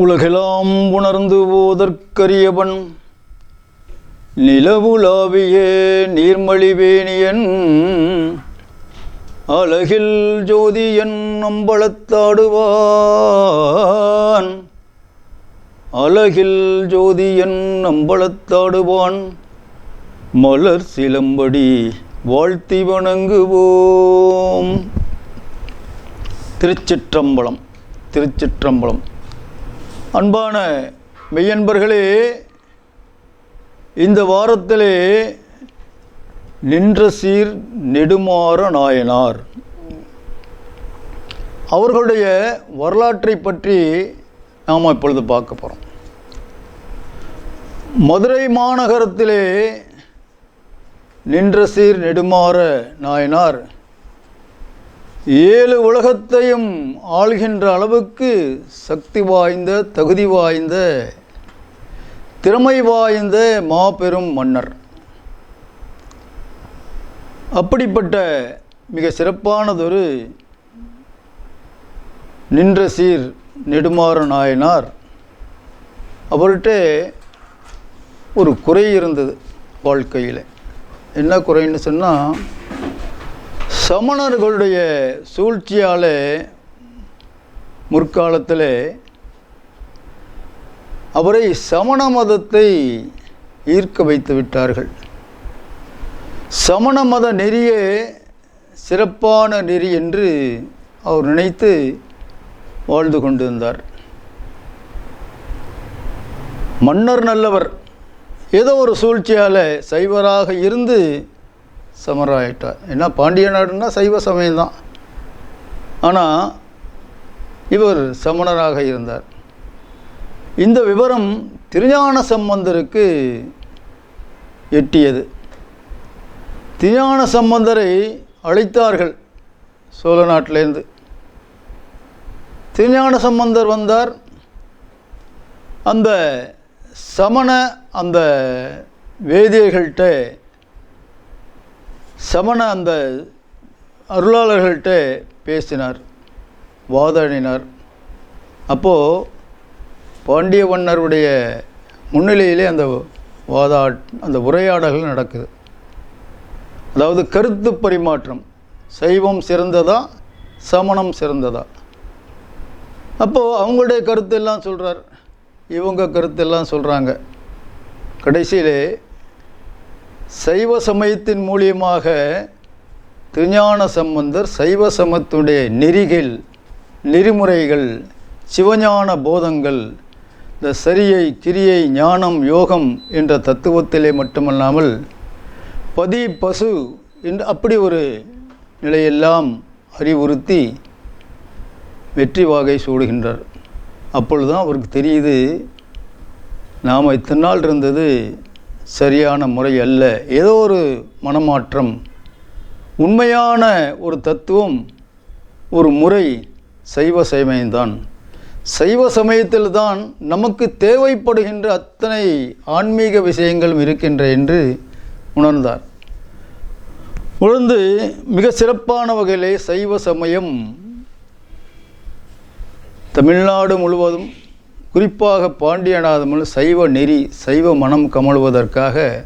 உலகெலாம் உணர்ந்து போதற்கரியவன் நிலவுலாவிய நீர்மழிவேணியன் அழகில் ஜோதியன் நம்பளத்தாடுவான் அழகில் ஜோதியன் நம்பளத்தாடுவான் மலர் சிலம்படி வாழ்த்தி வணங்குவோம். திருச்சிற்றம்பலம் திருச்சிற்றம்பலம். அன்பான மெய்யன்பர்களே இந்த வாரத்திலே நின்ற சீர் நெடுமாற நாயனார். அவர்களுடைய வரலாற்றை பற்றி நாம் இப்பொழுது பார்க்க போகிறோம் மதுரை மாநகரத்திலே நின்ற சீர் நெடுமாற நாயனார் ஏழு உலகத்தையும் ஆள்கின்ற அளவுக்கு சக்தி வாய்ந்த தகுதி வாய்ந்த திறமை வாய்ந்த மாபெரும் மன்னர். அப்படிப்பட்ட மிக சிறப்பானதொரு நின்ற சீர் நெடுமாற நாயனார். அவர்கிட்ட ஒரு குறை இருந்தது வாழ்க்கையில். என்ன குறைன்னு சொன்னால் சமணர்களுடைய சூழ்ச்சியால் முற்காலத்தில் அவரை சமண மதத்தை ஈர்க்க வைத்து விட்டார்கள். சமண மத நெறியே சிறப்பான நெறி என்று அவர் நினைத்து வாழ்ந்து கொண்டிருந்தார். மன்னர் நல்லவர் ஏதோ ஒரு சூழ்ச்சியால் சைவராக இருந்து சமராயிட்டார் ஏன்னா பாண்டிய நாடுன்னா சைவ சமயம்தான். ஆனால் இவர் சமணராக இருந்தார். இந்த விவரம் திருஞான சம்பந்தருக்கு எட்டியது. திருஞான சம்பந்தரை அழைத்தார்கள் சோழ நாட்டிலேருந்து திருஞான சம்பந்தர் வந்தார். அந்த சமண அந்த வேதியர்கள்ட்ட சமண அந்த அருளாளர்கள்ட்ட பேசினார் வாதாடினார். அப்போது பாண்டிய மன்னருடைய முன்னிலையிலே அந்த வாதா அந்த உரையாடல்கள் நடக்குது. அதாவது கருத்து பரிமாற்றம் சைவம் சிறந்ததா சமணம் சிறந்ததா? அப்போது அவங்களுடைய கருத்தெல்லாம் சொல்கிறார் இவங்க கருத்தெல்லாம் சொல்கிறாங்க கடைசியிலே சைவ சமயத்தின் மூலியமாக திருஞான சம்பந்தர் சைவ சமத்துடைய நெறிகள் நெறிமுறைகள் சிவஞான போதங்கள் இந்த சரியை கிரியை ஞானம் யோகம் என்ற தத்துவத்திலே மட்டுமல்லாமல் பதி பசு என்று அப்படி ஒரு நிலையெல்லாம் அறிவுறுத்தி வெற்றி வாகை சூடுகின்றார். அப்பொழுதுதான் அவருக்கு தெரியுது நாம் இத்தனை நாள் இருந்தது சரியான முறை அல்ல. ஏதோ ஒரு மனமாற்றம் உண்மையான ஒரு தத்துவம் ஒரு முறை சைவ சமயம்தான். சைவ சமயத்தில் தான் நமக்கு தேவைப்படுகின்ற அத்தனை ஆன்மீக விஷயங்களும் இருக்கின்ற என்று உணர்ந்தார். உணர்ந்து மிக சிறப்பான வகையிலே சைவ சமயம் தமிழ்நாடு முழுவதும் குறிப்பாக பாண்டியநாதமில் சைவ நெறி சைவ மனம் கமழுவதற்காக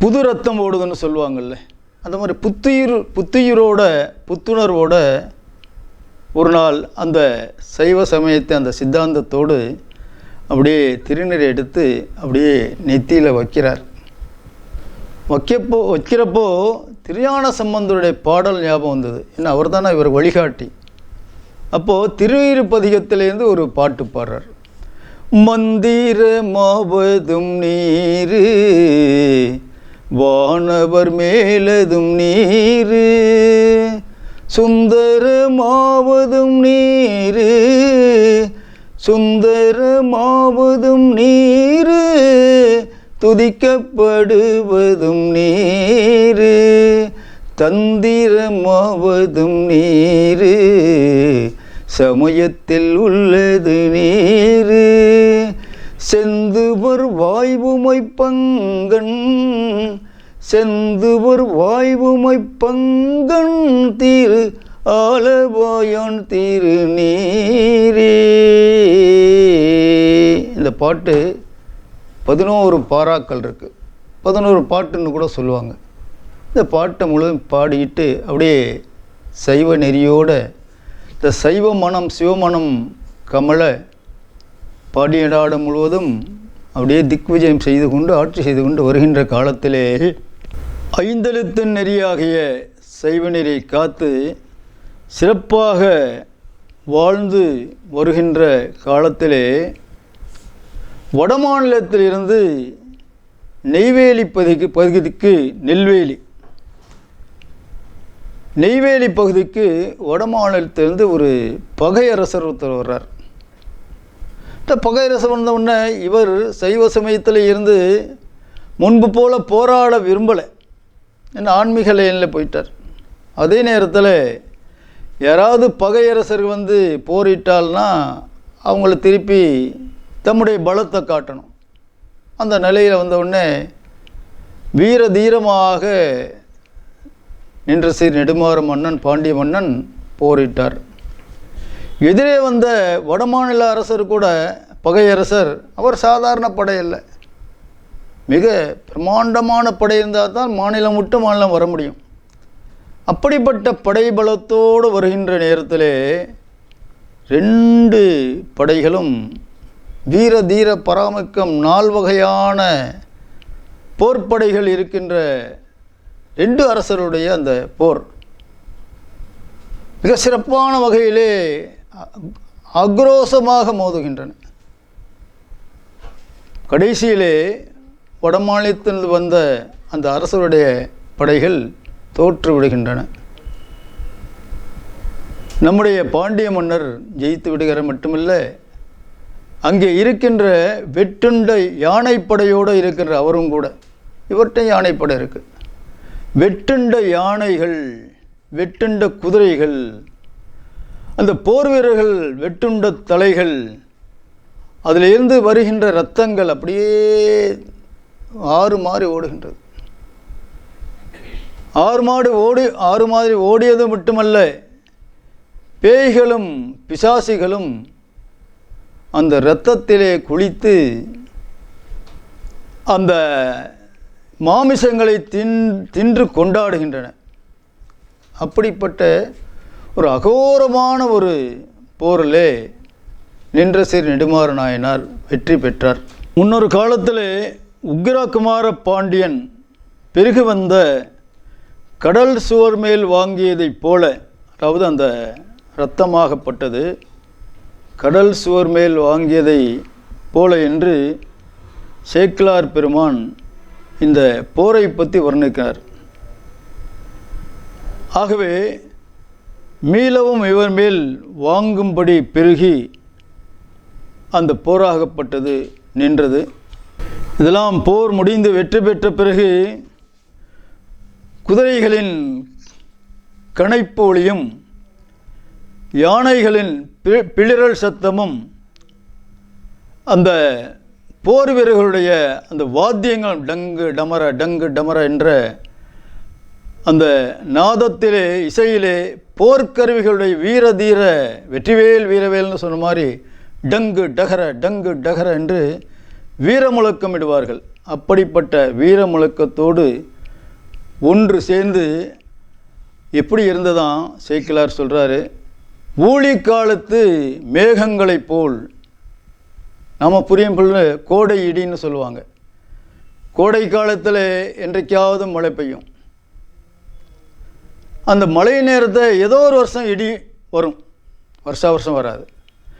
புது ரத்தம் ஓடுதுன்னு சொல்லுவாங்கள்ல அந்த மாதிரி புத்துயிர் புத்துயிரோட புத்துணர்வோட ஒரு நாள் அந்த சைவ சமயத்தை அந்த சித்தாந்தத்தோடு அப்படியே திருநீர் எடுத்து அப்படியே நெத்தியில் வைக்கிறார். வைக்கப்போ வைக்கிறப்போ திருஞான சம்பந்தருடைய பாடல் ஞாபகம் வந்தது. ஏன்னா அவர் தானே இவர் வழிகாட்டி. அப்போது திருவிருப்பதிகத்திலேருந்து ஒரு பாட்டு பாடுறார். மந்திரமாவதும் நீரு வானவர் மேலதும் நீரு சுந்தரமாவதும் நீரு சுந்தரமாவதும் நீரு துதிக்கப்படுவதும் நீரு தந்திரமாவதும் நீரு சமயத்தில் உள்ளது நேரு. செந்துவர் வாய்வுமை பங்கன். செந்துவர் வாய்வுமை பங்கன் திரு. நீரே. இந்த பாட்டு பதினோரு பாராக்கள் இருக்குது பதினோரு பாட்டுன்னு கூட சொல்லுவாங்க. இந்த பாட்டை முழுவதும் பாடிட்டு அப்படியே சைவ நெறியோடு இந்த சைவ மனம் சிவமனம் கமல பாடியடாடு முழுவதும் அப்படியே திக்விஜயம் செய்து கொண்டு ஆட்சி செய்து கொண்டு வருகின்ற காலத்திலே ஐந்தெழுத்து நெறியாகிய சைவ நெறி காத்து சிறப்பாக வாழ்ந்து வருகின்ற காலத்திலே வடமாநிலத்திலிருந்து நெய்வேலி பகுதிக்கு பகுதிக்கு நெல்வேலி நெய்வேலி பகுதிக்கு வடமாநிலத்திலேருந்து ஒரு பகையரசர் ஒருத்தர் வர்றார். இந்த பகையரசர் வந்த உடனே இவர் சைவ சமயத்தில் இருந்து முன்பு போல் போராட விரும்பலை என்ன ஆன்மீக லைனில் போயிட்டார். அதே நேரத்தில் யாராவது பகையரசர் வந்து போரிட்டால்னா அவங்கள திருப்பி தம்முடைய பலத்தை காட்டணும். அந்த நிலையில் வந்தவுடனே வீர தீரமாக நின்ற சீர் நெடுமாற மன்னன் பாண்டிய மன்னன் போரிட்டார். எதிரே வந்த வடமாநில அரசர் கூட பகையரசர் அவர் சாதாரண படை மிக பிரம்மாண்டமான படை இருந்தால் தான் மாநிலம் விட்டு மாநிலம் வர முடியும். அப்படிப்பட்ட படை பலத்தோடு வருகின்ற நேரத்திலே ரெண்டு படைகளும் வீர தீர பராமக்கம் நால் வகையான போர்ப்படைகள் இருக்கின்ற ரெண்டு அரசருடைய அந்த போர் மிக சிறப்பான வகையிலே அ- அக்ரோசமாக மோதுகின்றன. கடைசியிலே வடமாநிலத்தில் வந்த அந்த அரசருடைய படைகள் தோற்று விடுகின்றன. நம்முடைய பாண்டிய மன்னர் ஜெயித்து விடுகிற மட்டுமல்ல அங்கே இருக்கின்ற வெட்டுண்ட யானைப்படையோடு இருக்கின்ற அவரும் கூட இவர்கிட்ட யானைப்படை இருக்குது வெட்டுண்ட யானைகள் வெட்டுண்ட குதிரைகள் அந்த போர் வீரர்கள் வெட்டுண்ட தலைகள் அதிலிருந்து வருகின்ற இரத்தங்கள் அப்படியே ஆறு மாறி ஓடுகின்றது. ஆறு மாடு ஓடி ஆறு மாதிரி ஓடியது மட்டுமல்ல பேய்களும் பிசாசிகளும் அந்த இரத்தத்திலே குளித்து அந்த மாமிசங்களை தின் தின்று கொண்டாடுகின்றன. அப்படிப்பட்ட ஒரு அகோரமான ஒரு போரிலே நின்ற சீர் நெடுமாற நாயனார் வெற்றி பெற்றார். முன்னொரு காலத்தில் உக்கிரகுமார பாண்டியன் பெருகு வந்த கடல் சுவர் மேல் வாங்கியதைப் போல அதாவது அந்த இரத்தமாகப்பட்டது கடல் சுவர் மேல் வாங்கியதை போல என்று சேக்கிலார் பெருமான் இந்த போரை பற்றி வர்ணிக்கிறார். ஆகவே மீளவும் இவர் மேல் வாங்கும்படி பெருகி அந்த போராகப்பட்டது நின்றது. இதெல்லாம் போர் முடிந்து வெற்றி பெற்ற பிறகு குதிரைகளின் கணைப்பு ஒளியும் யானைகளின் பி- பிளிரல் சத்தமும் அந்த போர் வீரர்களுடைய அந்த வாத்தியங்கள் டங்கு டமர டங்கு டமர என்ற அந்த நாதத்திலே இசையிலே போர்க்கருவிகளுடைய வீர தீர வெற்றிவேல் வீரவேல்னு சொன்ன மாதிரி டங்கு டகர டங்கு டகர என்று வீரமுழக்கம் இடுவார்கள் அப்படிப்பட்ட வீர முழக்கத்தோடு ஒன்று சேர்ந்து எப்படி இருந்ததான் சேக்கிலார் சொல்கிறாரு ஊழிக் காலத்து மேகங்களைப் போல் நம்ம புரியும் பொழுது கோடை இடின்னு சொல்லுவாங்க. கோடை காலத்தில் என்றைக்காவது மழை பெய்யும். அந்த மழை நேரத்தை ஏதோ ஒரு வருஷம் இடி வரும். வருஷா வருஷம் வராது.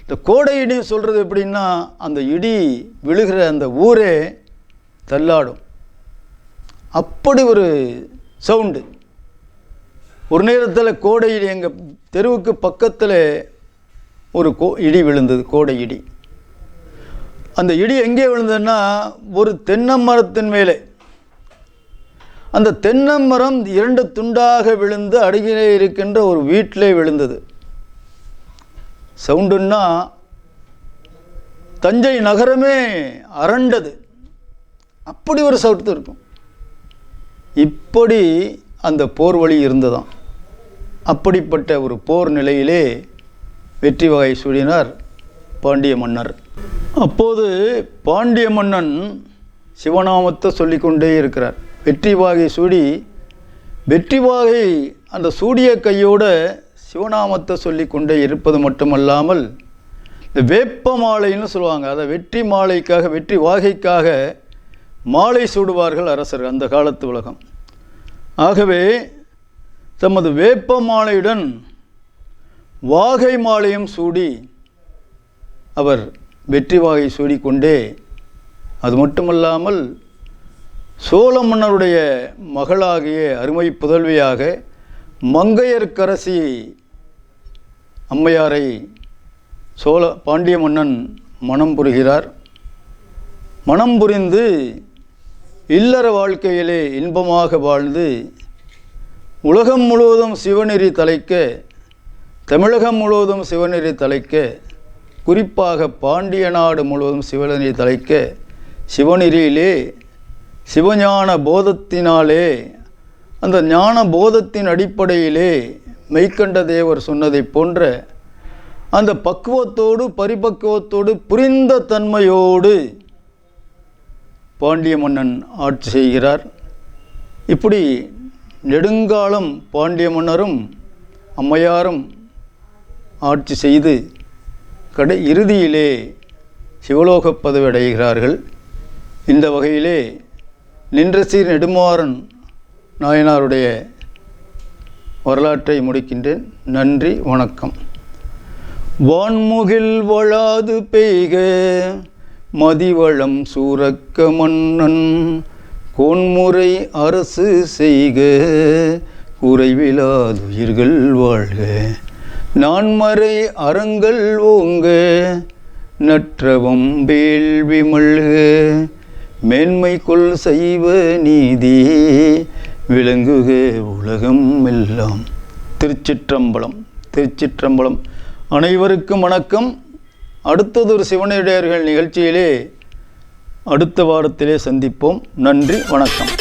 இந்த கோடை இடி சொல்கிறது எப்படின்னா அந்த இடி விழுகிற அந்த ஊரே தள்ளாடும். அப்படி ஒரு சவுண்டு. ஒரு நேரத்தில் கோடை இடி எங்கள் தெருவுக்கு பக்கத்தில் ஒரு கோ இடி விழுந்தது கோடை இடி. அந்த இடி எங்கே விழுந்ததுன்னா ஒரு தென்னை மரத்தின் மேலே. அந்த தென்னை மரம் இரண்டு துண்டாக விழுந்து அருகிலே இருக்கின்ற ஒரு வீட்டிலே விழுந்தது. சவுண்டுன்னா தஞ்சை நகரமே அரண்டது. அப்படி ஒரு சவுட்டு இருக்கும். இப்படி அந்த போர் வழி இருந்ததாம். அப்படிப்பட்ட ஒரு போர் நிலையிலே வெற்றி வகை சூடினார் பாண்டிய மன்னர். அப்போது பாண்டிய மன்னன் சிவநாமத்தை சொல்லிக்கொண்டே இருக்கிறார். வெற்றி வாகை சூடி வெற்றி வாகை அந்த சூடிய கையோடு சிவநாமத்தை சொல்லிக்கொண்டே இருப்பது மட்டுமல்லாமல் இந்த வேப்ப மாலைன்னு சொல்லுவாங்க அதை வெற்றி மாலைக்காக வெற்றி வாகைக்காக மாலை சூடுவார்கள் அரசர் அந்த காலத்து உலகம். ஆகவே தமது வேப்ப மாலையுடன் வாகை மாலையும் சூடி அவர் வெற்றி வாகை சூடிக்கொண்டே அது மட்டுமல்லாமல் சோழ மன்னருடைய மகளாகிய அருமை புதல்வியாக மங்கையர்க்கரசி அம்மையாரை சோழ பாண்டிய மன்னன் மனம் புரிகிறார். மனம் புரிந்து இல்லற வாழ்க்கையிலே இன்பமாக வாழ்ந்து உலகம் முழுவதும் சிவநெறி தலைக்க தமிழகம் முழுவதும் சிவநெறி தலைக்க குறிப்பாக பாண்டிய நாடு முழுவதும் சிவநெறி தலைக்க சிவநெறியிலே சிவஞான போதத்தினாலே அந்த ஞான போதத்தின் அடிப்படையிலே மெய்கண்ட தேவர் சொன்னதைப் போன்ற அந்த பக்குவத்தோடு பரிபக்குவத்தோடு புரிந்த தன்மையோடு பாண்டிய மன்னன் ஆட்சி செய்கிறார். இப்படி நெடுங்காலம் பாண்டிய மன்னரும் அம்மையாரும் ஆட்சி செய்து கடை இறுதியிலே சிவலோக பதவி அடைகிறார்கள் இந்த வகையிலே நின்ற சீர் நெடுமாறன் நாயனாருடைய வரலாற்றை முடிக்கின்றேன். நன்றி வணக்கம். வான்முகில் வளாது பெய்க மதிவளம் சூரக்க மன்னன் கோன்முறை அரசு செய்க குறைவிலாதுயிர்கள் வாழ்க. நான்மறை அறங்கள் ஓங்க நற்றவம் வேள்வி மல்க மேன்மைக்குள் செய்வ நீதி விளங்குக உலகம் எல்லாம். திருச்சிற்றம்பலம் திருச்சிற்றம்பலம். அனைவருக்கும் வணக்கம். அடுத்ததொரு சிவனுடையர்கள் நிகழ்ச்சியிலே அடுத்த வாரத்திலே சந்திப்போம். நன்றி வணக்கம்.